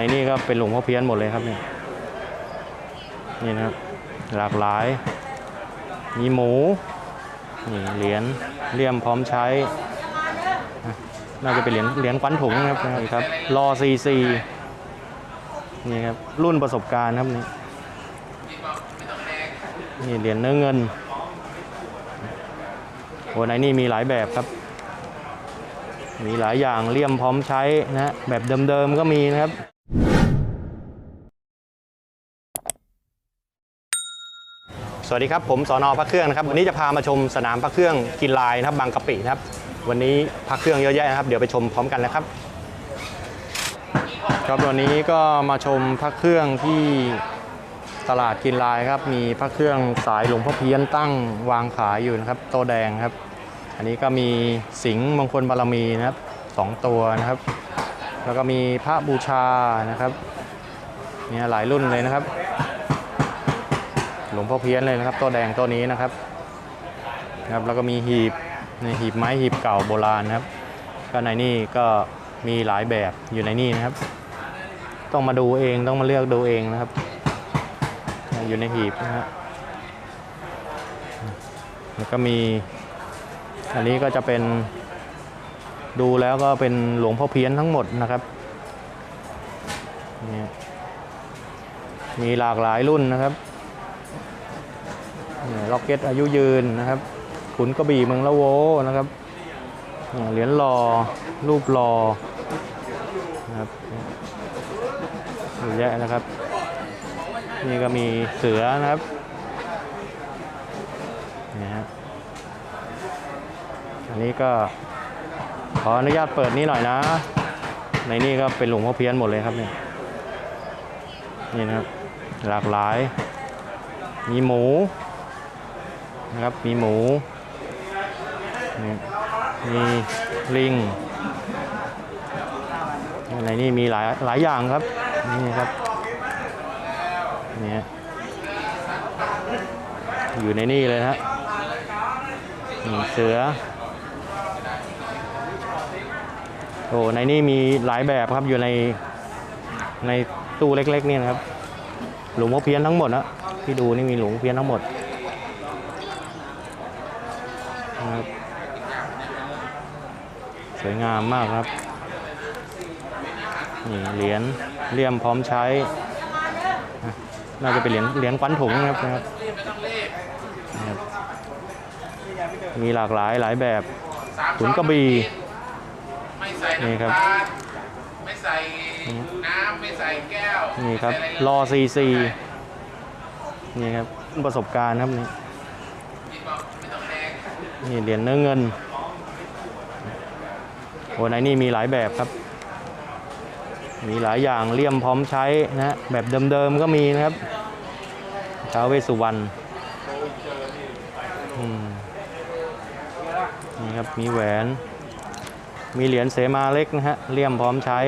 ในนี่ก็เป็นหลวงพ่อเพี้ยนหมดเลยครับเนี่ยนี่นะครับหลากหลาย มีหมูนี่เหรียญเลี่ยมพร้อมใช้ น่าจะเป็นเหรียญเหรียญควันถุงนะครับนี่ครับรอซีซีนี่ครับรุ่นประสบการณ์ครับนี่นี่เหรียญเนื้อเงินโอ้ในนี่มีหลายแบบครับ มีหลายอย่างเลี่ยมพร้อมใช้นะแบบเดิมๆก็มีนะครับ สวัสดีครับ ผมสอนอพระเครื่องนะครับวันนี้จะพามาชมสนามพระเครื่องกินลายนะครับบางกะปินะครับ วันนี้พระเครื่องเยอะแยะนะครับ เดี๋ยวไปชมพร้อมกันนะครับ ครับวันนี้ก็มาชมพระเครื่องที่ตลาดกินลายครับมีพระเครื่องสายหลวงพ่อเพี้ยนตั้งวางขายอยู่นะครับโตแดงครับ อันนี้ก็มีสิงห์มงคลบารมีนะครับสองตัวนะครับ แล้วก็มีพระบูชานะครับเนี่ยหลายรุ่นเลยนะครับ พ่อเพี้ยนเลยนะครับ ตัวแดงตัวนี้นะครับนะครับแล้วก็มีหีบในหีบไม้หีบเก่าโบราณนะครับก็ในนี่ก็มีหลายแบบอยู่ในนี่นะครับ ต้องมาดูเองต้องมาเลือกดูเองนะครับ อยู่ในหีบนะฮะแล้วก็มีอันนี้ก็จะเป็นดูแล้วก็เป็นหลวงพ่อเพี้ยนทั้งหมดนะครับเนี่ยมีหลากหลายรุ่นนะครับ ล็อกเก็ตอายุยืนนะครับ ขุนกระบี่เมืองละโวนะครับเหรียญรอรูปรอนะครับเยอะแยะนะครับ นี่ก็มีเสือนะครับนี่ฮะอันนี้ก็ขออนุญาตเปิดนี้หน่อยนะ ในนี่ก็เป็นหลวงพ่อเพี้ยนหมดเลยครับเนี่ยนี่นะครับหลากหลาย มีหมู นะครับ มีหมู มีลิงในนี่มีหลายหลายอย่างครับ นี่ครับนี่อยู่ในนี่เลยฮะนี่เสือ โอ้ในนี่มีหลายแบบครับอยู่ในในตู้เล็กๆนี่นะครับ หลวงพ่อเพี้ยนทั้งหมดนะที่ดูนี่มีหลวงพ่อเพี้ยนทั้งหมด นะครับ สวยงามมากครับนี่เหรียญเลี่ยมพร้อมใช้นะน่าจะเป็นเหรียญเหรียญควันถุงนะครับนะครับนะครับมีหลากหลายหลายแบบขุนกระบี่ไม่ใส่นี่ครับน้ำตาลไม่ใส่น้ำไม่ใส่แก้วนี่ครับไม่ใส่อะไรอซีซีเลยนี่ครับประสบการณ์ครับนี่พี่บอกไม่ต้องแดงนี่เหรียญเนื้อเงินโอ้ในนี่มีหลายแบบครับ มีหลายอย่างเลี่ยมพร้อมใช้นะแบบเดิมๆก็มีนะครับท้าวเวสุวรรณนี่ครับมีแหวน มีเหรียญเสมาเล็กนะฮะเลี่ยมพร้อมใช้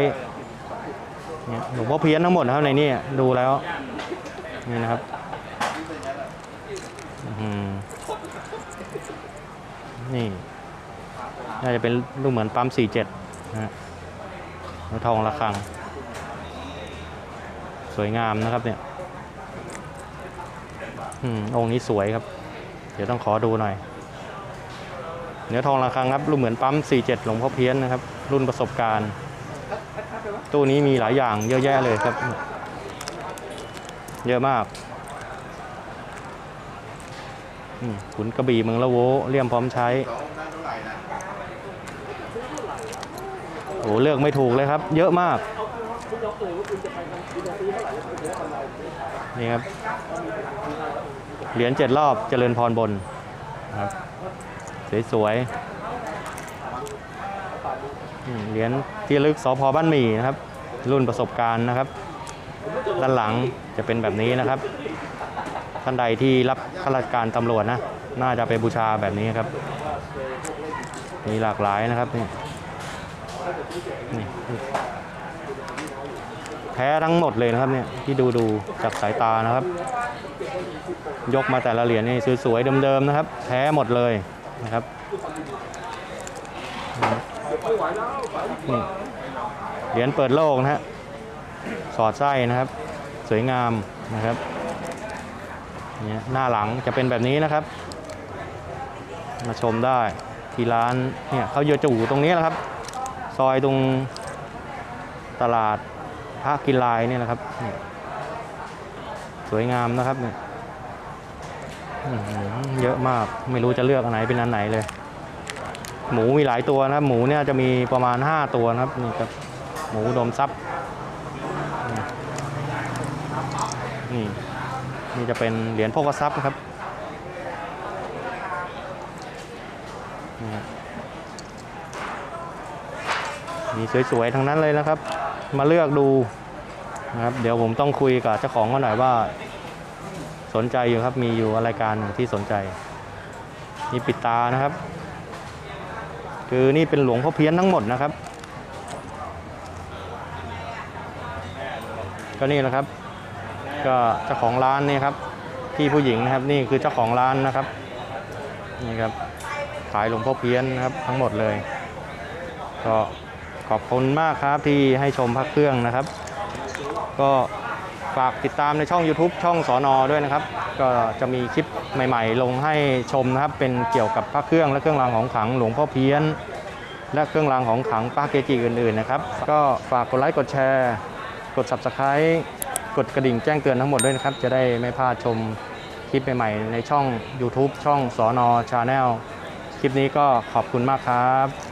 เนี่ยหลวงพ่อเพี้ยนทั้งหมดนะครับในนี่ดูแล้วนี่นะครับนี่ น่าจะเป็นรูปเหมือนปั๊ม 47 นะฮะแล้วทองระฆัง สวยงามนะครับเนี่ยอืมองค์นี้สวยครับ เดี๋ยวต้องขอดูหน่อย เนื้อทองระฆังครับรูปเหมือนปั๊ม 47 หลวงพ่อเพี้ยนนะครับ รุ่นประสบการณ์ ตู้นี้มีหลายอย่างเยอะแยะเลยครับ เยอะมากขุนกระบี่เมืองละโวเลี่ยมพร้อมใช้ โอ้เลือกไม่ถูกเลยครับ เยอะมาก นี่ครับ เหรียญเจ็ดรอบเจริญพรบนครับสวยๆเหรียญที่ลึกสพบ้านหมี่นะครับ รุ่นประสบการณ์นะครับ ด้านหลังจะเป็นแบบนี้นะครับ ท่านใดที่รับข้าราชการตำรวจนะ น่าจะไปบูชาแบบนี้ครับ มีหลากหลายนะครับนี่ นี่แท้ทั้งหมดเลยนะครับเนี่ยที่ดูดูจากสายตานะครับ ยกมาแต่ละเหรียญนี่สวยๆเดิมๆนะครับแท้หมดเลยนะครับนี่เหรียญเปิดโลกนะฮะสอดไส้นะครับ สวยงามนะครับเนี่ยหน้าหลังจะเป็นแบบนี้นะครับ มาชมได้ที่ร้านเนี่ยเขาเยอะจู่ตรงนี้แหละครับ ซอยตรงตลาดพระกินลายเนี่ยนะครับ สวยงามนะครับเนี่ยอื้อหือเยอะมากไม่รู้จะเลือกอันไหนเป็นอันไหนเลย หมูมีหลายตัวนะครับ หมูเนี่ยจะมีประมาณ 5 ตัวนะครับนี่ครับหมูดมทรัพย์นี่นี่จะเป็นเหรียญโภคทรัพย์นะครับนี่ฮะ มีสวยๆทั้งนั้นเลยนะครับ มาเลือกดูนะครับเดี๋ยวผมต้องคุยกับเจ้าของเขาหน่อยว่า สนใจอยู่ครับมีอยู่รายการที่สนใจนี่ปิดตานะครับ คือนี่เป็นหลวงพ่อเพี้ยนทั้งหมดนะครับ ก็นี่แหละครับ ก็เจ้าของร้านนี่ครับพี่ผู้หญิงนะครับนี่คือเจ้าของร้านนะครับนี่ครับขายหลวงพ่อเพี้ยนนะครับทั้งหมดเลย ก็ ขอบคุณมากครับที่ให้ชมพระเครื่องนะครับ ก็ฝากติดตามในช่อง YouTube ช่องสอนอด้วยนะครับ ก็จะมีคลิปใหม่ๆ ลงให้ชมนะครับ เป็นเกี่ยวกับพระเครื่องและเครื่องรางของขลังหลวงพ่อเพี้ยน และเครื่องรางของขลังป้าเกจิอื่นๆนะครับ ก็ฝากกดไลค์กดแชร์ กด Subscribe กดกระดิ่งแจ้งเตือนทั้งหมดด้วยนะครับ จะได้ไม่พลาดชมคลิปใหม่ๆ ในช่อง YouTube ช่องสอนอชาแนลคลิปนี้ก็ขอบคุณมากครับ